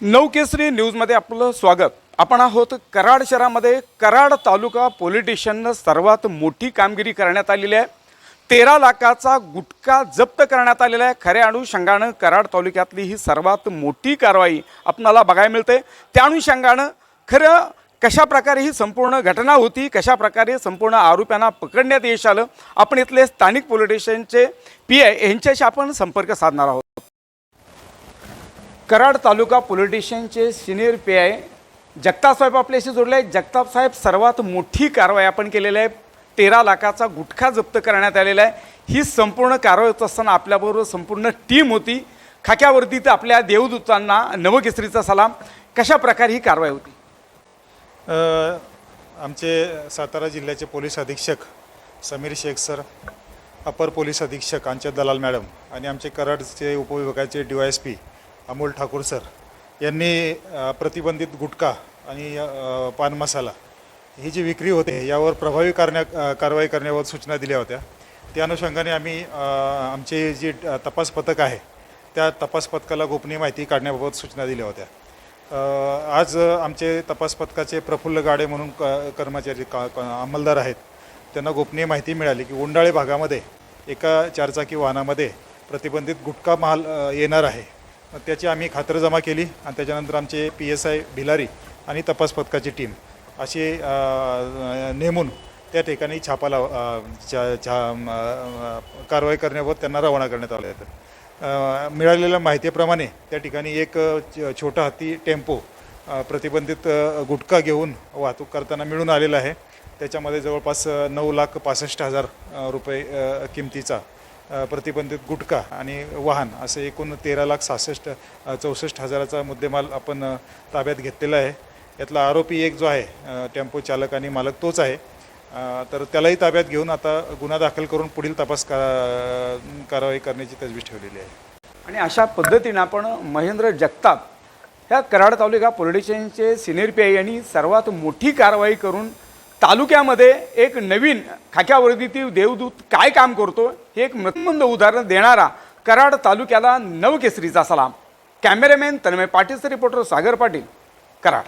नवकेसरी न्यूजमध्ये आपलं स्वागत. आपण आहोत कराड शहरामध्ये. कराड तालुका पोलीस सर्वात मोठी कामगिरी करण्यात आलेली आहे. तेरा लाखाचा गुटखा जप्त करण्यात आलेला आहे. खऱ्या अनुषंगानं कराड तालुक्यातली ही सर्वात मोठी कारवाई आपणाला बघायला मिळते. त्या अनुषंगानं खरं कशा प्रकारे ही संपूर्ण घटना होती कशा प्रकारे संपूर्ण आरोप्यांना पकडण्यात यश आलं आपण इथले स्थानिक पोलीस स्टेशनचे पी आय यांच्याशी आपण संपर्क साधणार आहोत. कराड तालुका पोलिटिशियनचे senior P I Jagtap saheb आपल्याशी जोडले आहेत. जगताप साहेब सर्वात मोठी कारवाई आपण केलेली आहे. तेरा लाखाचा गुटखा जप्त करण्यात आलेला आहे. ही संपूर्ण कारवाई होत असताना आपल्याबरोबर संपूर्ण टीम होती. खाक्यावरती तर आपल्या देवदूतांना नवकेसरीचा सलाम. कशा प्रकारे ही कारवाई होती? आमचे सातारा जिल्ह्याचे पोलीस अधीक्षक समीर शेख सर अपर पोलीस अधीक्षक आमचे दलाल मॅडम आणि आमचे कराडचे उपविभागाचे D Y S P Amol Thakur sir यांनी प्रतिबंधित गुटखा आणि पान मसाला ही जी विक्री होते यावर प्रभावी करण्या कारवाई करण्यावर सूचना दिल्या होत्या. त्या अनुषंगाने आम्ही आमचे जे तपास पथक आहे त्या तपास पथकाला गोपनीय माहिती काढण्याबाबत सूचना दिल्या होत्या. आज आमचे तपास पथकाचे प्रफुल्ल गाडे म्हणून क कर्मचारी का अंमलदार आहेत. त्यांना गोपनीय माहिती मिळाली की उंडाळे भागामध्ये एका चारचाकी वाहनामध्ये प्रतिबंधित गुटखा माल येणार आहे. त्याची आम्ही खातरजमा केली आणि त्याच्यानंतर आमचे पी एस आय भिलारी आणि तपास पथकाची टीम अशी नेमून त्या ठिकाणी छापा लाव छा छा कारवाई करण्याबाबत त्यांना रवाना करण्यात आलं होतं मिळालेल्या माहितीप्रमाणे त्या ठिकाणी एक छ- छोटा हत्ती टेम्पो प्रतिबंधित गुटखा घेऊन वाहतूक करताना मिळून आलेला आहे. त्याच्यामध्ये जवळपास नऊ लाख पासष्ट हजार रुपये किमतीचा प्रतिबंधित गुटखा आणि वाहन असं एकूण तेरा लाख सहासष्ट चौसष्ट हजाराचा मुद्देमाल आपण ताब्यात घेतलेला आहे. यातला आरोपी एक जो आहे टेम्पो चालक आणि मालक तोच आहे. तर त्यालाही ताब्यात घेऊन आता गुन्हा दाखल करून पुढील तपास का कारवाई करण्याची तजवीज ठेवलेली आहे. आणि अशा पद्धतीनं आपण महेंद्र जगताप ह्या कराड तालुका पोलीस स्टेशनचे सिनियर पी आय यांनी सर्वात मोठी कारवाई करून तालुक्यामध्ये एक नवीन खाक्यावर्दीतील देवदूत काय काम करतो हे एक मृतमंद उदाहरण देणारा कराड तालुक्याला नवकेसरीचा सलाम. कॅमेरामॅन तन्मय पाटीलचा रिपोर्टर सागर पाटील कराड.